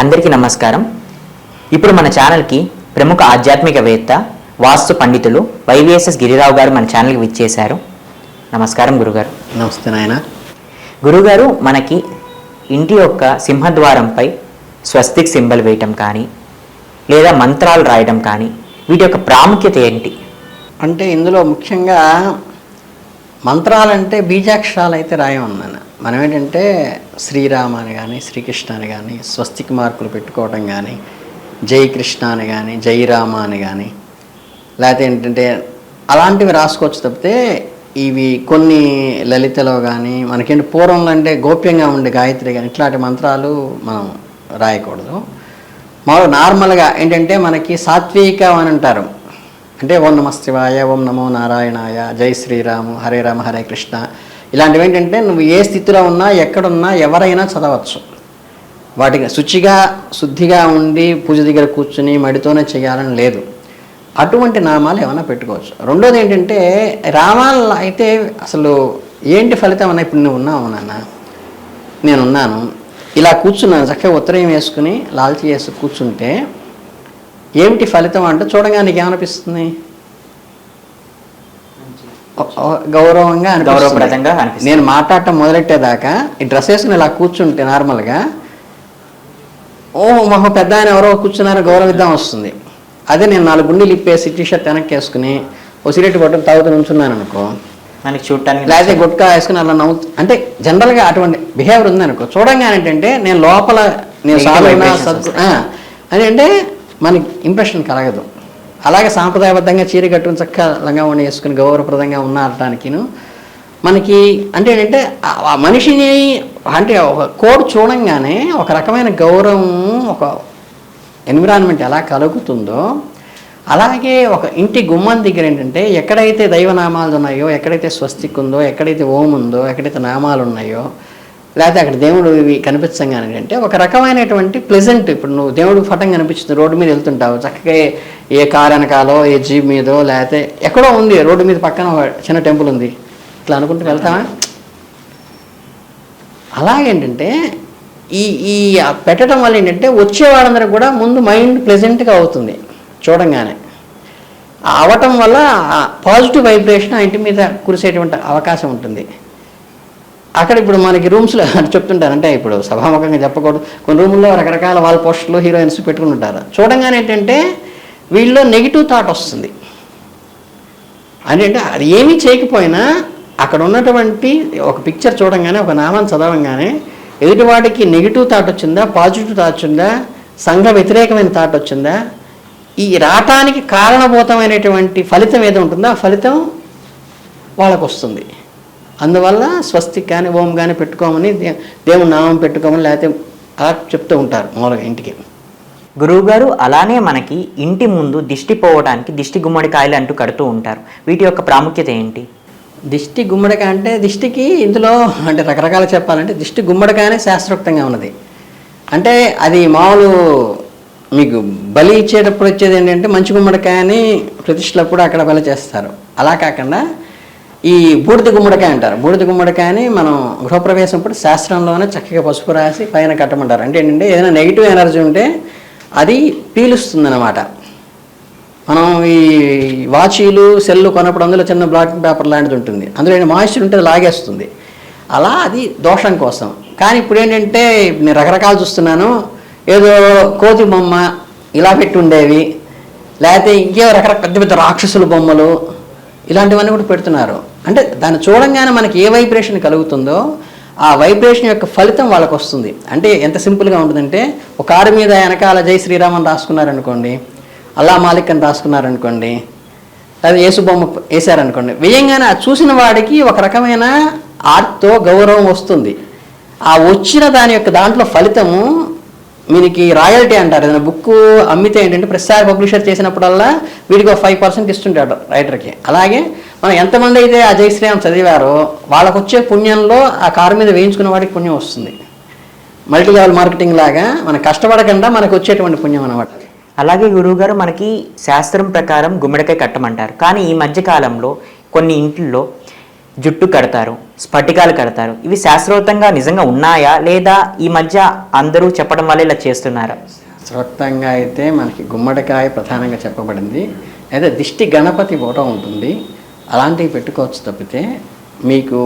అందరికీ నమస్కారం. ఇప్పుడు మన ఛానల్కి ప్రముఖ ఆధ్యాత్మికవేత్త వాస్తు పండితులు వైవిఎస్ఎస్ గిరిరావు గారు మన ఛానల్కి విచ్చేశారు. నమస్కారం గురుగారు. నమస్తే నాయన. గురుగారు మనకి ఇంటి యొక్క సింహద్వారంపై స్వస్తిక్ సింబల్ వేయటం కానీ లేదా మంత్రాలు రాయడం కానీ వీటి యొక్క ప్రాముఖ్యత ఏంటి? అంటే ఇందులో ముఖ్యంగా మంత్రాలంటే బీజాక్షరాలు అయితే రాయమన్నాను. మనం ఏంటంటే శ్రీరామ అని కానీ శ్రీకృష్ణ అని కానీ స్వస్తిక్ మార్కులు పెట్టుకోవడం కానీ జై కృష్ణ అని కానీ జై రామ అని కానీ లేకపోతే ఏంటంటే అలాంటివి రాసుకోవచ్చు తప్పితే ఇవి కొన్ని లలితలో కానీ మనకేంటి పూర్వంలో అంటే గోప్యంగా ఉండే గాయత్రి కానీ ఇట్లాంటి మంత్రాలు మనం రాయకూడదు. మామూలు నార్మల్గా ఏంటంటే మనకి సాత్వికం అని అంటారు. అంటే ఓం నమ శివాయ ఓం నమో నారాయణాయ జై శ్రీరాము హరే రామ హరే కృష్ణ. ఇలాంటివి ఏంటంటే నువ్వు ఏ స్థితిలో ఉన్నా ఎక్కడున్నా ఎవరైనా చదవచ్చు. వాటికి శుచిగా శుద్ధిగా ఉండి పూజ దగ్గర కూర్చుని మడితోనే చేయాలని లేదు. అటువంటి నామాలు ఏమైనా పెట్టుకోవచ్చు. రెండోది ఏంటంటే రామాలు అయితే అసలు ఏంటి ఫలితం అన్న ఇప్పుడు నువ్వు ఉన్నావు నాన్న? నేనున్నాను. ఇలా కూర్చున్నాను. చక్కగా ఉత్తరం వేసుకుని లాల్చి వేసి కూర్చుంటే ఏమిటి ఫలితం అంటే చూడగా నీకు ఏమనిపిస్తుంది గౌరవంగా. గౌరవప్రదంగా. నేను మాట్లాడటం మొదలెట్టేదాకా ఈ డ్రెస్ వేసుకుని ఇలా కూర్చుంటే నార్మల్గా ఓ మహో పెద్ద ఆయన ఎవరో కూర్చున్నారు గౌరవిద్దాం వస్తుంది. అదే నేను నాలుగు గుండీలు ఇప్పేసి టీ షర్ట్ వెనక్కి వేసుకుని ఓ సిగరెట్ పట్టుకుని తాగుతూ ఉంచున్నాను అనుకో మనకి చూడటానికి లేకపోతే గుట్కా వేసుకుని అలా నవ్వు అంటే జనరల్గా అటువంటి బిహేవియర్ ఉందనుకో చూడంగానే ఏంటంటే నేను లోపల నేను ఆ, అని అంటే మనకి ఇంప్రెషన్ కలగదు. అలాగే సాంప్రదాయబద్ధంగా చీర కట్టుకుని చక్కగా లంగా ఉండి వేసుకుని గౌరవప్రదంగా ఉన్నారటానికిను మనకి అంటే ఏంటంటే ఆ మనిషిని అంటే ఒక కోడ్ చూడంగానే ఒక రకమైన గౌరవం ఒక ఎన్విరాన్మెంట్ ఎలా కలుగుతుందో అలాగే ఒక ఇంటి గుమ్మం దగ్గర ఏంటంటే ఎక్కడైతే దైవనామాలు ఉన్నాయో ఎక్కడైతే స్వస్తిక్ ఉందో ఎక్కడైతే ఓం ఉందో ఎక్కడైతే నామాలు ఉన్నాయో లేకపోతే అక్కడ దేవుడు ఇవి కనిపించంగానే అంటే ఒక రకమైనటువంటి ప్లెజెంట్ ఇప్పుడు నువ్వు దేవుడు ఫటం కనిపించింది రోడ్డు మీద వెళ్తుంటావు. చక్కగా ఏ- కార్ వెనకాలో ఏ జీప్ మీదో లేకపోతే ఎక్కడో ఉంది రోడ్డు మీద పక్కన ఒక చిన్న టెంపుల్ ఉంది. ఇట్లా అనుకుంటూ వెళ్తావా? అలాగేంటంటే ఈ ఈ పెట్టడం వల్ల ఏంటంటే వచ్చే వాళ్ళందరూ కూడా ముందు మైండ్ ప్లెజెంట్గా అవుతుంది చూడంగానే. అవటం వల్ల పాజిటివ్ వైబ్రేషన్ ఆ ఇంటి మీద కురిసేటువంటి అవకాశం ఉంటుంది. అక్కడ ఇప్పుడు మనకి రూమ్స్లో చెప్తుంటారు అంటే ఇప్పుడు సభాముఖంగా చెప్పకూడదు. కొన్ని రూముల్లో రకరకాల వాళ్ళ పోస్టులు హీరోయిన్స్ పెట్టుకుని ఉంటారు చూడంగానే ఏంటంటే వీళ్ళలో నెగిటివ్ థాట్ వస్తుంది. అని అంటే అది ఏమీ చేయకపోయినా అక్కడ ఉన్నటువంటి ఒక పిక్చర్ చూడంగానే ఒక నామాన్ని చదవంగానే ఎదుటివాడికి నెగిటివ్ థాట్ వచ్చిందా పాజిటివ్ థాట్ వచ్చిందా సంఘ వ్యతిరేకమైన థాట్ వచ్చిందా ఈ రావటానికి కారణభూతమైనటువంటి ఫలితం ఏదో ఉంటుందో ఆ ఫలితం వాళ్ళకు వస్తుంది అందువల్ల స్వస్తిక్ కానీ ఓం కానీ పెట్టుకోమని దేవుని నామం పెట్టుకోమని లేకపోతే అలా చెప్తూ ఉంటారు మామూలుగా ఇంటికి. గురువు గారు అలానే మనకి ఇంటి ముందు దిష్టి పోవడానికి దిష్టి గుమ్మడికాయలు అంటూ కడుతూ ఉంటారు. వీటి యొక్క ప్రాముఖ్యత ఏంటి? దిష్టి గుమ్మడికాయ అంటే దిష్టికి ఇందులో అంటే రకరకాల చెప్పాలంటే దిష్టి గుమ్మడికాయనే శాస్త్రోక్తంగా ఉన్నది. అంటే అది మామూలు మీకు బలి ఇచ్చేటప్పుడు వచ్చేది ఏంటంటే మంచి గుమ్మడికాయని ప్రతిష్టలప్పుడు అక్కడ బలి చేస్తారు. అలా కాకుండా ఈ బూడిద గుమ్మడికాయ అంటారు. బూడిద గుమ్మడికాయని మనం గృహప్రవేశం అప్పుడు శాస్త్రంలోనే చక్కగా పసుపు రాసి పైన కట్టమంటారు. అంటే ఏంటంటే ఏదైనా నెగిటివ్ ఎనర్జీ ఉంటే అది పీలుస్తుందన్నమాట. మనం ఈ వాచీలు సెల్లు కొన్నప్పుడు అందులో చిన్న బ్లాక్ పేపర్ లాంటిది ఉంటుంది. అందులో మాయిశ్చర్ ఉంటే లాగేస్తుంది. అలా అది దోషం కోసం. కానీ ఇప్పుడు ఏంటంటే నేను రకరకాలు చూస్తున్నాను. ఏదో కోతి బొమ్మ ఇలా పెట్టి ఉండేవి. లేకపోతే ఇంకేవో రకరకాల పెద్ద పెద్ద రాక్షసుల బొమ్మలు ఇలాంటివన్నీ కూడా పెడుతున్నారు. అంటే దాన్ని చూడంగానే మనకి ఏ వైబ్రేషన్ కలుగుతుందో ఆ వైబ్రేషన్ యొక్క ఫలితం వాళ్ళకి వస్తుంది. అంటే ఎంత సింపుల్గా ఉంటుందంటే ఒక కారు మీద వెనకాల జై శ్రీరామ్ అని రాసుకున్నారనుకోండి అల్లా మాలిక్ అని రాసుకున్నారనుకోండి లేదా యేసు బొమ్మ వేశారనుకోండి వేయంగానే ఆ చూసిన వాడికి ఒక రకమైన ఆర్ట్తో గౌరవం వస్తుంది. ఆ వచ్చిన దాని యొక్క దాంట్లో ఫలితము వీనికి రాయల్టీ అంటారు. ఏదైనా బుక్ అమ్మితే ఏంటంటే ప్రతిసారి పబ్లిషర్ చేసినప్పుడల్లా వీడికి ఒక ఫైవ్ పర్సెంట్ ఇస్తుంటాడు రైటర్కి. అలాగే మనం ఎంతమంది అయితే ఆ జై శ్రీరామ్ చదివారో వాళ్ళకు వచ్చే పుణ్యంలో ఆ కారు మీద వేయించుకున్న వాడికి పుణ్యం వస్తుంది. మల్టీ లెవెల్ మార్కెటింగ్ లాగా మనం కష్టపడకుండా మనకు వచ్చేటువంటి పుణ్యం అనమాట అలాగే గురువుగారు మనకి శాస్త్రం ప్రకారం గుమ్మడికాయ కట్టమంటారు. కానీ ఈ మధ్య కాలంలో కొన్ని ఇంట్లో జుట్టు కడతారు స్ఫటికాలు కడతారు. ఇవి శాస్త్రోక్తంగా నిజంగా ఉన్నాయా లేదా ఈ మధ్య అందరూ చెప్పడం వల్ల ఇలా చేస్తున్నారా? శాస్త్రోక్తంగా అయితే మనకి గుమ్మడికాయ ప్రధానంగా చెప్పబడింది. అయితే దిష్టి గణపతి ఫోటో ఉంటుంది. అలాంటివి పెట్టుకోవచ్చు తప్పితే మీకు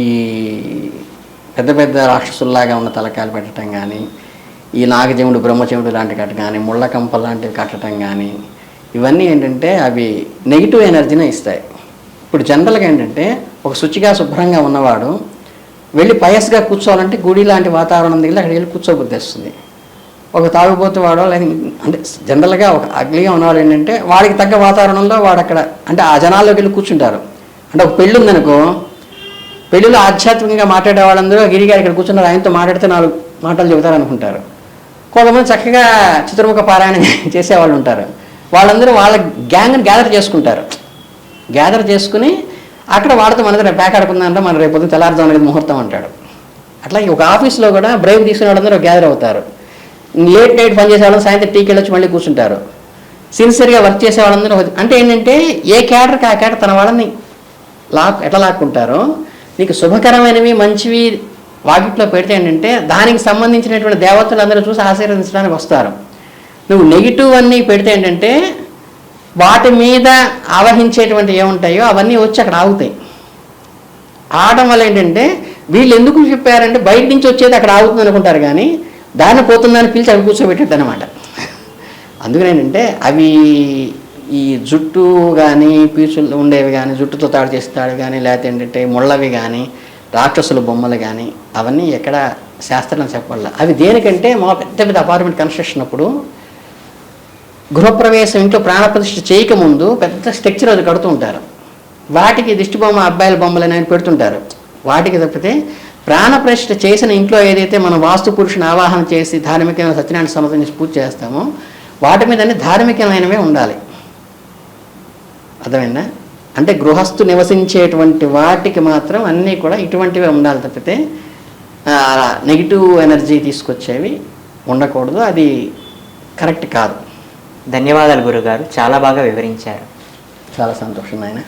ఈ పెద్ద పెద్ద రాక్షసుల్లాగా ఉన్న తలకాయలు పెట్టడం కానీ ఈ నాగజముడు బ్రహ్మచముడు లాంటివి కట్టడం కానీ ముళ్ళ కంప లాంటివి కట్టడం కానీ ఇవన్నీ ఏంటంటే అవి నెగిటివ్ ఎనర్జీని ఇస్తాయి. ఇప్పుడు జనరల్గా ఏంటంటే ఒక శుచిగా శుభ్రంగా ఉన్నవాడు వెళ్ళి పయస్గా కూర్చోవాలంటే గుడి లాంటి వాతావరణం దగ్గర అక్కడికి వెళ్ళి కూర్చోబుద్ధి వస్తుంది. ఒక తాగుబోతు వాడో లేదా అంటే జనరల్గా ఒక అగ్లీగా ఉన్నవాడు ఏంటంటే వాడికి తగ్గ వాతావరణంలో వాడు అక్కడ అంటే ఆ జనాల్లోకి వెళ్ళి కూర్చుంటారు. అంటే ఒక పెళ్ళి ఉందనుకో పెళ్ళిలో ఆధ్యాత్మికంగా మాట్లాడే వాళ్ళందరూ గిరిగారు ఇక్కడ కూర్చున్నారు. ఆయనతో మాట్లాడితే నాలుగు మాటలు చెబుతారు అనుకుంటారు కొంతమంది చక్కగా చిత్రముఖ పారాయణ చేసేవాళ్ళు ఉంటారు. వాళ్ళందరూ వాళ్ళ గ్యాంగ్ని గ్యాదర్ చేసుకుంటారు. గ్యాదర్ చేసుకుని అక్కడ వాడితో మన దగ్గర ప్యాక్ ఆడుకుందంటే మన రేపు తెల్లారుదాం అనేది ముహూర్తం అంటాడు. అట్లాగే ఒక ఆఫీస్లో కూడా బ్రేక్ తీసుకునే వాళ్ళందరూ గ్యాదర్ అవుతారు. లేట్ నైట్ పని చేసే వాళ్ళని సాయంత్రం టీకి వెళ్ళొచ్చి మళ్ళీ కూర్చుంటారు. సిన్సియర్గా వర్క్ చేసే వాళ్ళందరూ అంటే ఏంటంటే ఏ క్యాడర్కి ఆ క్యాడర్ తన వాళ్ళని లాక్ ఎట్లా లాక్కుంటారో నీకు శుభకరమైనవి మంచివి వాకిట్లో పెడితే ఏంటంటే దానికి సంబంధించినటువంటి దేవతలు అందరూ చూసి ఆశీర్వదించడానికి వస్తారు. నువ్వు నెగిటివ్ అన్నీ పెడితే ఏంటంటే వాటి మీద ఆవహించేటువంటి ఏముంటాయో అవన్నీ వచ్చి అక్కడ ఆగుతాయి. ఆడడం వల్ల ఏంటంటే వీళ్ళు ఎందుకు చెప్పారంటే బయట నుంచి వచ్చేది అక్కడ ఆగుతుంది అనుకుంటారు కానీ దాన్ని పోతుందని పిలిచి అవి కూర్చోబెట్టేది అనమాట అందుకనేంటంటే అవి ఈ జుట్టు కానీ పీచులు ఉండేవి కానీ జుట్టుతో తాడు చేసి తాడు కానీ లేకపోతే ఏంటంటే ముళ్ళవి కానీ రాక్షసుల బొమ్మలు కానీ అవన్నీ ఎక్కడ శాస్త్రం చెప్పాల అవి దేనికంటే మా పెద్ద పెద్ద అపార్ట్మెంట్ కన్స్ట్రక్షన్ అప్పుడు గృహప్రవేశం ఇంట్లో ప్రాణప్రతిష్ఠ చేయకముందు పెద్ద స్ట్రక్చర్ అది కడుతూ ఉంటారు. వాటికి దిష్టి బొమ్మ అబ్బాయిల బొమ్మలు అనేవి పెడుతుంటారు. వాటికి తప్పితే ప్రాణప్రతిష్ఠ చేసిన ఇంట్లో ఏదైతే మనం వాస్తు పురుషుని ఆవాహన చేసి ధార్మికమైన సత్యనారాయణ చేసి పూజ చేస్తామో వాటి మీద అన్ని ధార్మికమైనవే ఉండాలి. అర్థమైందా? అంటే గృహస్థు నివసించేటువంటి వాటికి మాత్రం అన్నీ కూడా ఇటువంటివే ఉండాలి తప్పితే నెగిటివ్ ఎనర్జీ తీసుకొచ్చేవి ఉండకూడదు. అది కరెక్ట్ కాదు. ధన్యవాదాలు గురుగారు. చాలా బాగా వివరించారు. చాలా సంతోషం ఆయన